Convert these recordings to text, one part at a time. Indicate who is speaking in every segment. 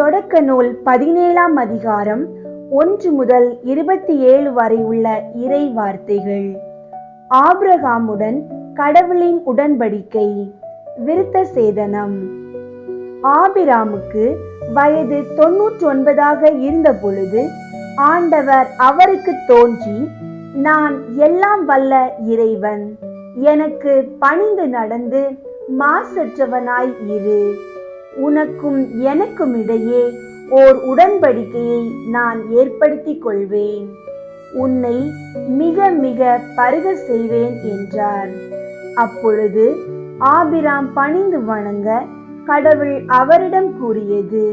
Speaker 1: தொடக்க நூல் பதினேழாம் அதிகாரம் ஒன்று முதல் இருபத்தி ஏழு வரை உள்ள இறை வார்த்தைகள். ஆபிரகாமுடன் கடவுளின் உடன்படிக்கை விருத்த சேதனம். ஆபிராமுக்கு வயது தொன்னூற்றி ஒன்பதாக இருந்த பொழுது ஆண்டவர் அவருக்கு தோன்றி நான் எல்லாம் வல்ல இறைவன் எனக்கு பணிந்து நடந்து மாசற்றவனாய் இரு. உனக்கும் எனக்கும் இடையே ஓர் உடன்படிக்கையை நான் ஏற்படுத்திக் கொள்வேன். உன்னை மிக மிக பருக செய்வேன் என்றார். அப்பொழுது ஆபிராம் பணிந்து வணங்க கடவுள் அவரிடம் கூறியது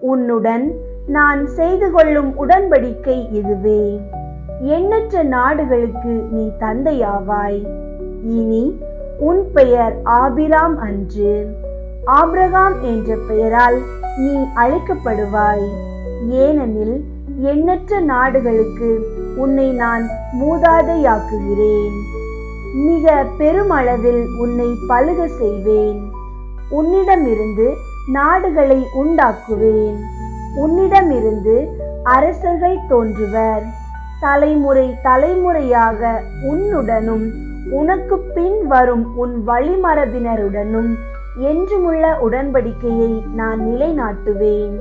Speaker 1: உன்னுடன் நான் செய்து கொள்ளும் உடன்படிக்கை இதுவே. எண்ணற்ற நாடுகளுக்கு நீ தந்தையாவாய். இனி உன் பெயர் ஆபிராம் அன்று. ஆபிரகாம் என்ற பெயரால் நீ அழைக்கப்படுவாய். ஏனெனில் எண்ணற்ற நாடுகளுக்கு உன்னை நான் மூதாதையாக்குகிறேன். மிக பெருமளவில் உன்னை பழுக செய்வேன். உன்னிடமிருந்து நாடுகளை உண்டாக்குவேன். உன்னிடமிருந்து அரசர்கள் தோன்றுவர். தலைமுறை தலைமுறையாக உன்னுடனும் உனக்கு பின் வரும் உன் வழிமரபினருடனும் என்றுமுள்ள உடன்படிக்கையை நான் நிலைநாட்டுவேன்.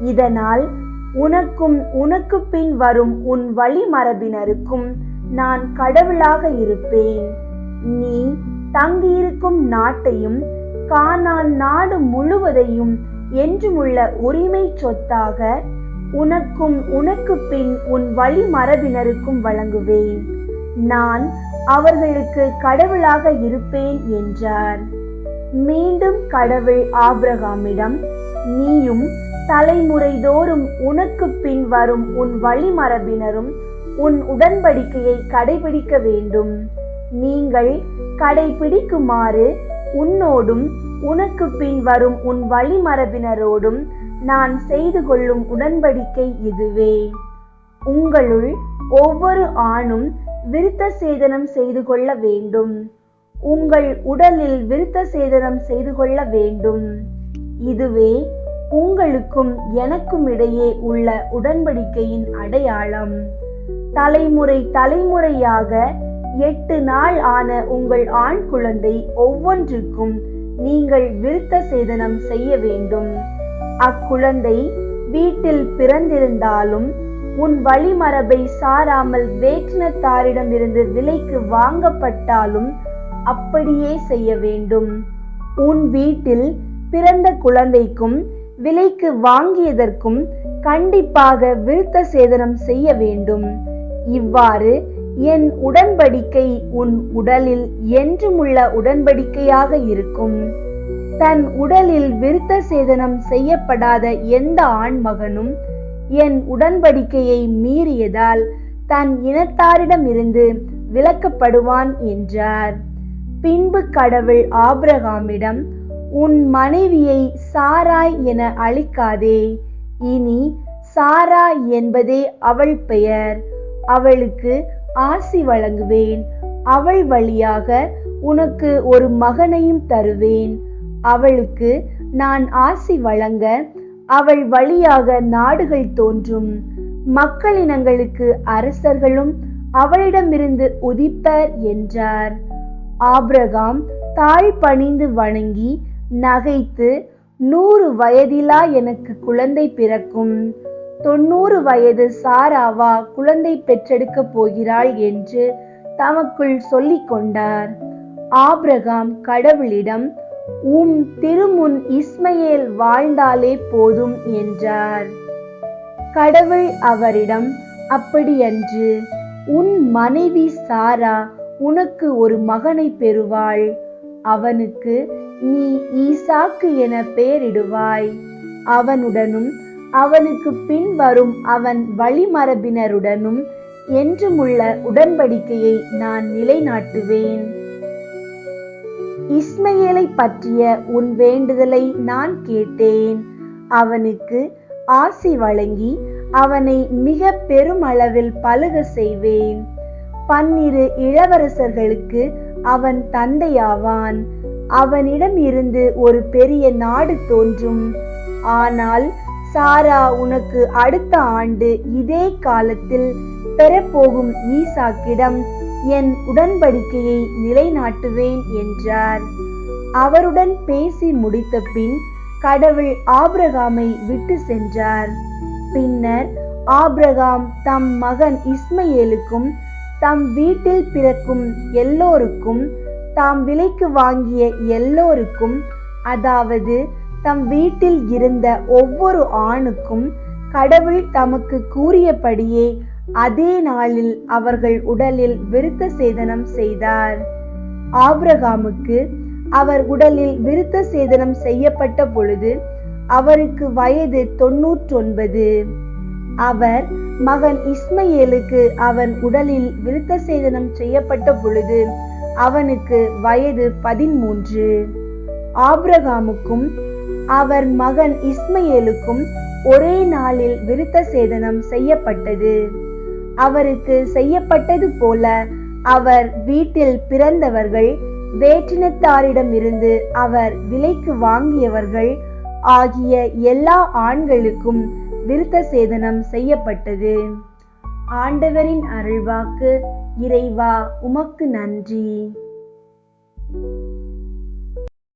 Speaker 1: இதனால் உனக்கும் உனக்கு பின் வரும் உன் வழிமரபினருக்கும் நான் கடவுளாக இருப்பேன். நீ தங்கியிருக்கும் நாட்டையும் கானான் நாடு முழுவதையும் என்றுமுள்ள உரிமை சொத்தாக உனக்கும் உனக்கு பின் உன் வழிமரபினருக்கும் வழங்குவேன். நான் அவர்களுக்கு கடவுளாக இருப்பேன் என்றார். மீண்டும் கடவுள் ஆபிரகாமிடம் நீயும் தலைமுறைதோறும் உனக்கு பின் வரும் உன் வழிமரபினரும் உன் உடன்படிக்கையை கடைபிடிக்க வேண்டும். நீங்கள் கடைபிடிக்குமாறு உன்னோடும் உனக்கு பின் வரும் உன் வழிமரபினரோடும் நான் செய்து கொள்ளும் உடன்படிக்கை இதுவே. உங்களுள் ஒவ்வொரு ஆணும் விருத்த சேதனம் செய்து கொள்ள வேண்டும். உங்கள் உடலில் விருத்த சேதனம் செய்து கொள்ள வேண்டும். இதுவே உங்களுக்கும் எனக்கும் இடையே உள்ள உடன்படிக்கையின் அடையாளம். தலைமுறை தலைமுறையாக எட்டு நாள் ஆன உங்கள் ஆண் குழந்தை ஒவ்வொன்றுக்கும் நீங்கள் விருத்த சேதனம் செய்ய வேண்டும். அக்குழந்தை வீட்டில் பிறந்திருந்தாலும் உன் வழிமரபை சாராமல் வேற்றினத்தாரிடமிருந்து விலைக்கு வாங்கப்பட்டாலும் அப்படியே செய்ய வேண்டும். உன் வீட்டில் பிறந்த குழந்தைக்கும் விலைக்கு வாங்கியதற்கும் கண்டிப்பாக விருத்த சேதனம் செய்ய வேண்டும். இவ்வாறு என் உடன்படிக்கை உன் உடலில் என்றுமுள்ள உடன்படிக்கையாக இருக்கும். தன் உடலில் விருத்த சேதனம் செய்யப்படாத எந்த ஆண்மகனும் என் உடன்படிக்கையை மீறியதால் தன் இனத்தாரிடமிருந்து விலக்கப்படுவான் என்றார். பின்பு கடவுள் ஆபிரகாமிடம் உன் மனைவியை சாராய் என அழைக்காதே. இனி சாரா என்பதே அவள் பெயர். அவளுக்கு ஆசி வழங்குவேன். அவள் வழியாக உனக்கு ஒரு மகனையும் தருவேன். அவளுக்கு நான் ஆசி வழங்க அவள் வழியாக நாடுகள் தோன்றும். மக்களினங்களுக்கு அரசர்களும் அவளிடமிருந்து உதிப்பர் என்றார். ஆபிரகாம் தாழ் பணிந்து வணங்கி நகைத்து நூறு வயதிலா எனக்கு குழந்தை பிறக்கும். தொண்ணூறு வயது சாராவா குழந்தை பெற்றெடுக்க போகிறாள் என்று தமக்குள் சொல்லிக் கொண்டார். ஆபிரகாம் கடவுளிடம் உம் திருமுன் இஸ்மையேல் வாழ்ந்தாலே போதும் என்றார். கடவுள் அவரிடம் அப்படியன்று உன் மனைவி சாரா உனக்கு ஒரு மகனை பெறுவாள். அவனுக்கு நீ ஈசாக்கு என பெயரிடுவாய். அவனுடனும் அவனுக்கு பின் வரும் அவன் வழிமரபினருடனும் என்றுமுள்ள உடன்படிக்கையை நான் நிலைநாட்டுவேன். இஸ்மையேலை பற்றிய உன் வேண்டுதலை நான் கேட்டேன். அவனுக்கு ஆசி வழங்கி அவனை மிக பெருமளவில் பழுக செய்வேன். பன்னிரு இளவரசர்களுக்கு அவன் தந்தையாவான். அவனிடம் இருந்து ஒரு பெரிய நாடு தோன்றும். ஆனால் சாரா உனக்கு அடுத்த ஆண்டு இதே காலத்தில் பெறப்போகும் ஈசாக்கிடம் என் உடன்படிக்கையை நிலைநாட்டுவேன் என்றார். அவருடன் பேசி முடித்த பின் கடவுள் ஆபிரகாமை விட்டு சென்றார். பின்னர் ஆபிரகாம் தம் மகன் இஸ்மையேலுக்கும் தம் வீட்டில் பிறக்கும் எல்லோருக்கும் தாம் விலைக்கு வாங்கிய எல்லோருக்கும் அதாவது தம் வீட்டில் இருந்த ஒவ்வொரு ஆணுக்கும் கடவுள் தமக்கு கூறியபடியே அதே நாளில் அவர்கள் உடலில் விருத்த சேதனம் செய்தார். ஆபிரகாமுக்கு அவர் உடலில் விருத்த சேதனம் செய்யப்பட்ட பொழுது அவருக்கு வயது தொன்னூற்றொன்பது அவர் மகன் இஸ்மையேலுக்கு அவன் உடலில் விருத்த சேதனம் செய்யப்பட்ட பொழுது அவனுக்கு வயது பதிமூன்று ஆப்ரகாமுக்கும் அவர் மகன் இஸ்மையேலுக்கும் ஒரே நாளில் விருத்த சேதனம் செய்யப்பட்டது. அவருக்கு செய்யப்பட்டது போல அவர் வீட்டில் பிறந்தவர்கள் வேற்றினத்தாரிடமிருந்து அவர் விலைக்கு வாங்கியவர்கள் ஆகிய எல்லா ஆண்களுக்கும் விருத்த சேதனம் செய்யப்பட்டது. ஆண்டவரின் அருள்வாக்கு இறைவா உமக்கு நன்றி.